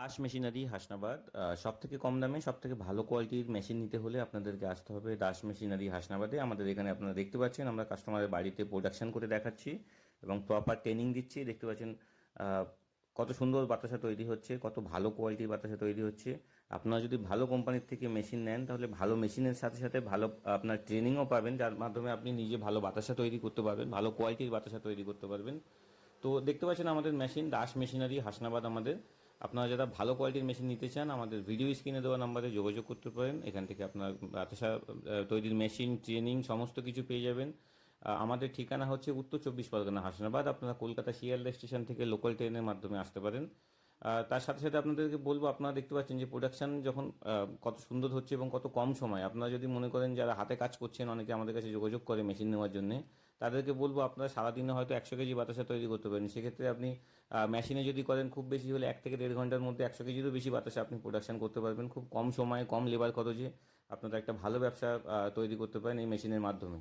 Das machinery Hasnabad সব থেকে কম দামে সব থেকে ভালো কোয়ালিটির মেশিন নিতে হলে আপনাদেরকে আসতে হবে দাস মেশিনারি হাসনাবাদে। আমাদের এখানে আপনারা দেখতে পাচ্ছেন, আমরা কাস্টমারের বাড়িতে প্রোডাকশন করে দেখাচ্ছি এবং প্রপার ট্রেনিং দিচ্ছি। দেখতে পাচ্ছেন কত সুন্দর বাতাসা তৈরি হচ্ছে, কত ভালো কোয়ালিটির বাতাসা তৈরি হচ্ছে। আপনারা যদি ভালো কোম্পানির থেকে মেশিন নেন, তাহলে ভালো মেশিনের সাথে সাথে ভালো, আপনার ট্রেনিংও পাবেন, যার মাধ্যমে আপনি নিজে ভালো বাতাসা তৈরি করতে পারবেন, ভালো কোয়ালিটির বাতাসা তৈরি করতে পারবেন। তো দেখতে পাচ্ছেন আমাদের মেশিন দাস মেশিনারি হাসনাবাদ আমাদের। আপনারা যারা ভালো কোয়ালিটির মেশিন নিতে চান, আমাদের ভিডিও স্ক্রিনে দেওয়া নাম্বারে যোগাযোগ করতে পারেন। এখান থেকে আপনার বাতাসা তৈরির মেশিন ট্রেনিং সমস্ত কিছু পেয়ে যাবেন। আমাদের ঠিকানা হচ্ছে উত্তর চব্বিশ পরগনা, হাসনাবাদ। আপনারা কলকাতা শিয়ালদা স্টেশন থেকে লোকাল ট্রেনের মাধ্যমে আসতে পারেন। তার সাথে সাথে আপনাদেরকে বলব, আপনারা দেখতে পাচ্ছেন যে প্রোডাকশন যখন কত সুন্দর হচ্ছে এবং কত কম সময়। আপনারা যদি মনে করেন যারা হাতে কাজ করছেন, অনেকে আমাদের কাছে যোগাযোগ করে মেশিন নেওয়ার জন্য। তাদেরকে বলব আপনারা সারাদিনে হয়তো একশো কেজি বাতাসা তৈরি করতে পারেন। সেক্ষেত্রে আপনি মেশিনে যদি করেন, খুব বেশি হলে এক থেকে দেড় ঘণ্টার মধ্যে একশো কেজিরও বেশি বাতাসা আপনি প্রোডাকশন করতে পারবেন। খুব কম সময়ে, কম লেবার খরচে আপনারা একটা ভালো ব্যবসা তৈরি করতে পারেন এই মেশিনের মাধ্যমে।